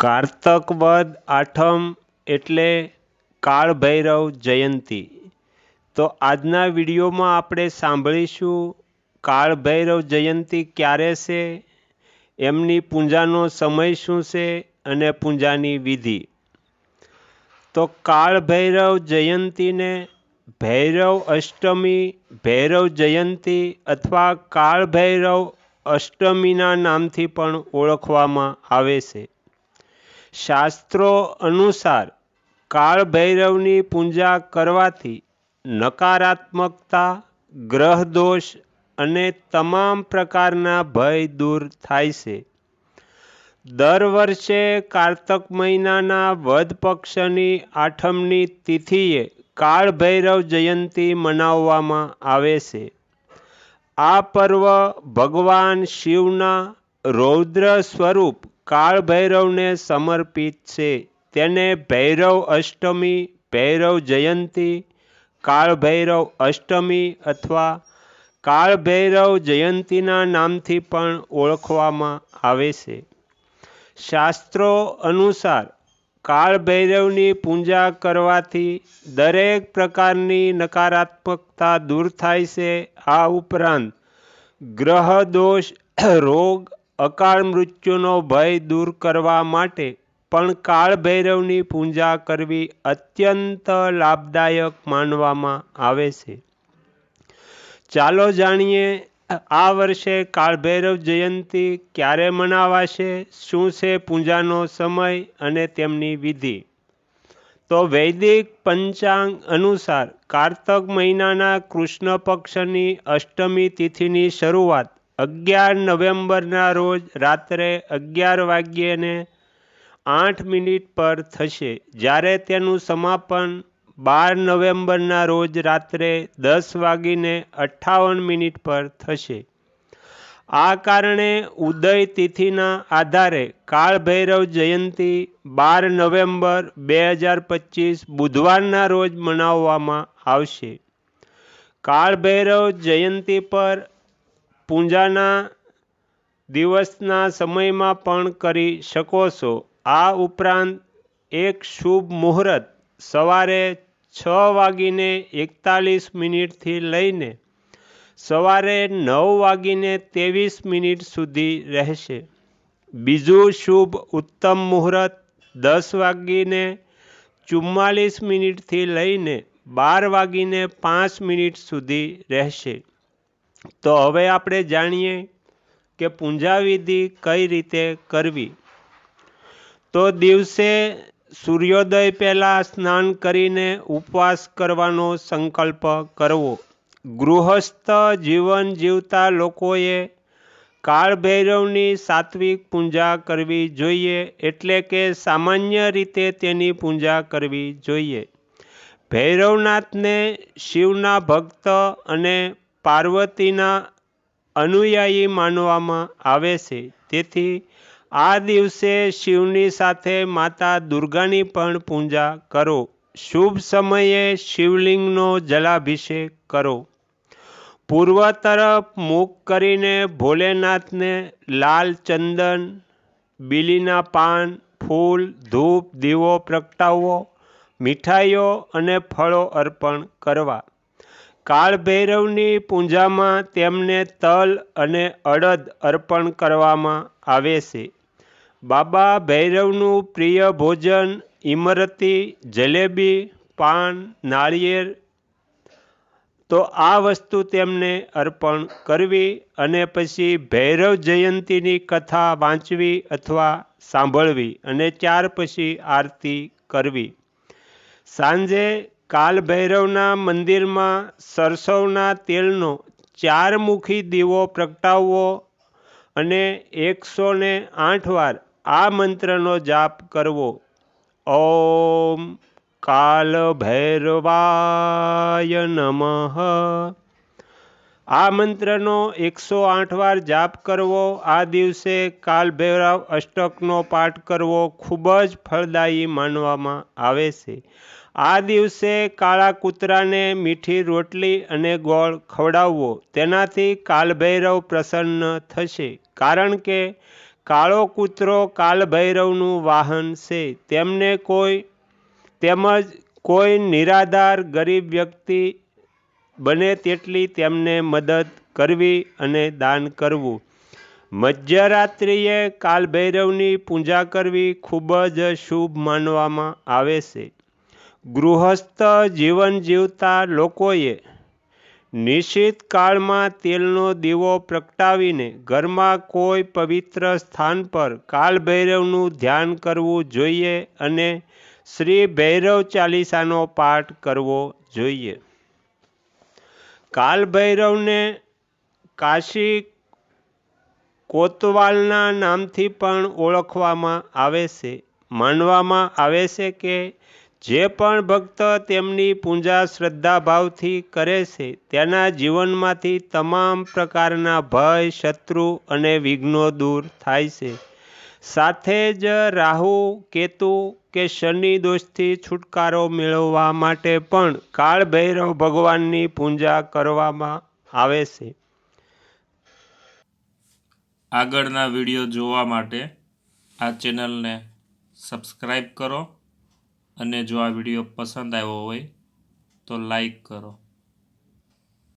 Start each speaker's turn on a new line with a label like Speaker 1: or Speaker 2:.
Speaker 1: કારતક વદ આઠમ એટલે કાળભૈરવ જયંતી. તો આજના વિડીયોમાં આપણે સાંભળીશું કાળભૈરવ જયંતી ક્યારે છે, એમની પૂજાનો સમય શું છે અને પૂજાની વિધિ. તો કાળભૈરવ જયંતીને ભૈરવ અષ્ટમી, ભૈરવ જયંતી અથવા કાળભૈરવ અષ્ટમીના નામથી પણ ઓળખવામાં આવે છે. શાસ્ત્રો અનુસાર કાળભૈરવની પૂજા કરવાથી નકારાત્મકતા ગ્રહ દોષ અને તમામ પ્રકારના ભય દૂર થાય છે. દર વર્ષે કારતક મહિનાના વધ પક્ષની આઠમની તિથિએ કાળભૈરવ જયંતી મનાવવામાં આવે છે. આ પર્વ ભગવાન શિવના રૌદ્ર સ્વરૂપ કાળભૈરવને સમર્પિત છે. તેને ભૈરવ અષ્ટમી, ભૈરવ જયંતી, કાળભૈરવ અષ્ટમી અથવા કાળભૈરવ જયંતીના નામથી પણ ઓળખવામાં આવે છે. શાસ્ત્રો અનુસાર કાળભૈરવની પૂજા કરવાથી દરેક પ્રકારની નકારાત્મકતા દૂર થાય છે. આ ઉપરાંત ગ્રહ દોષ રોગ અકાળ મૃત્યુનો ભય દૂર કરવા માટે પણ કાળભૈરવની પૂજા કરવી અત્યંત લાભદાયક માનવામાં આવે છે. ચાલો જાણીએ, આ વર્ષે કાળભૈરવ જયંતી ક્યારે મનાવાશે, શું છે પૂજાનો સમય અને તેમની વિધિ? તો વૈદિક પંચાંગ અનુસાર કારતક મહિનાના કૃષ્ણ પક્ષની અષ્ટમી તિથિની શરૂઆત અગિયાર નવેમ્બરના રોજ રાત્રે અગિયાર વાગ્યેને આઠ મિનિટ પર થશે. જ્યારે તેનું સમાપન બાર નવેમ્બરના રોજ રાત્રે દસ વાગીને અઠ્ઠાવન મિનિટ પર થશે. આ કારણે ઉદય તિથિના આધારે કાળભૈરવ જયંતી બાર નવેમ્બર બે હજાર પચીસ બુધવારના રોજ મનાવવામાં આવશે. કાળભૈરવ જયંતી પર પૂજાના દિવસના સમયમાં પણ કરી શકો છો. આ ઉપરાંત એક શુભ મુહૂર્ત સવારે છ વાગીને એકતાલીસ મિનિટથી લઈને સવારે નવ વાગીને ત્રેવીસ મિનિટ સુધી રહેશે. બીજું શુભ ઉત્તમ મુહૂર્ત દસ વાગીને ચુમ્માલીસ મિનિટથી લઈને બાર વાગીને પાંચ મિનિટ સુધી રહેશે. તો હવે આપણે જાણીએ કે પૂજાવિધિ કઈ રીતે કરવી. તો દિવસે સૂર્યોદય પહેલાં સ્નાન કરીને ઉપવાસ કરવાનો સંકલ્પ કરવો. ગૃહસ્થ જીવન જીવતા લોકોએ કાળભૈરવની સાત્વિક પૂજા કરવી જોઈએ એટલે કે સામાન્ય રીતે તેની પૂજા કરવી જોઈએ. ભૈરવનાથને શિવના ભક્ત અને પાર્વતીના અનુયાયી માનવામાં આવે છે. તેથી આ દિવસે શિવની સાથે માતા દુર્ગાની પણ પૂજા કરો. શુભ સમયે શિવલિંગનો જલાભિષેક કરો. પૂર્વ તરફ મુખ કરીને ભોલેનાથને લાલ ચંદન, બીલીના પાન, ફૂલ, ધૂપ, દીવો પ્રગટાવવો મીઠાઈઓ અને ફળો અર્પણ કરવા. કાળભૈરવની પૂજામાં તેમને તલ અને અડદ અર્પણ કરવામાં આવે છે. બાબા ભૈરવનું પ્રિય ભોજન ઇમરતી જલેબી, પાન, નાળિયેર. તો આ વસ્તુ તેમને અર્પણ કરવી અને પછી ભૈરવ જયંતીની કથા વાંચવી અથવા સાંભળવી અને ત્યાર પછી આરતી કરવી. સાંજે કાલભૈરવના મંદિરમાં સરસવના તેલનો ચારમુખી દીવો પ્રગટાવવો અને એકસો ને આઠ વાર આ મંત્રનો જાપ કરવો. ઓમ કાલ ભૈરવાય નમઃ. આ મંત્રનો એકસો આઠ વાર જાપ કરવો, આ દિવસે કાલભૈરવ અષ્ટકનો પાઠ કરવો ખૂબ જ ફળદાયી માનવામાં આવે છે. આ દિવસે કાળા કૂતરાને મીઠી રોટલી અને ગોળ ખવડાવવો, તેનાથી કાલભૈરવ પ્રસન્ન થશે. કારણ કે કાળો કૂતરો કાલભૈરવનું વાહન છે. તેમને કોઈ તેમજ કોઈ નિરાધાર ગરીબ વ્યક્તિ બને તેટલી તેમને મદદ કરવી અને દાન કરવું. મધ્યરાત્રિએ કાલભૈરવની પૂજા કરવી ખૂબ જ શુભ માનવામાં આવે છે. ગૃહસ્થ જીવન જીવતા લોકોએ નિશ્ચિત કાળમાં તેલનો દીવો પ્રગટાવીને ઘરમાં કોઈ પવિત્ર સ્થાન પર કાલભૈરવનું ધ્યાન કરવું જોઈએ અને શ્રી ભૈરવ ચાલીસાનો પાઠ કરવો જોઈએ. કાલભૈરવને કાશી કોતવાલના નામથી પણ ઓળખવામાં આવે છે. માનવામાં આવે છે કે જે પણ ભક્ત તેમની પૂજા શ્રદ્ધાભાવથી કરે છે, તેના જીવનમાંથી તમામ પ્રકારના ભય, શત્રુ અને વિઘ્નો દૂર થાય છે. સાથે જ રાહુ, કેતુ કે શનિ દોષથી છુટકારો મેળવવા માટે પણ કાળભૈરવ ભગવાનની પૂજા કરવામાં આવે છે.
Speaker 2: આગળના વીડિયો જોવા માટે આ ચેનલને સબસ્ક્રાઈબ કરો અને જો આ વીડિયો પસંદ આવ્યો હોય તો લાઈક કરો.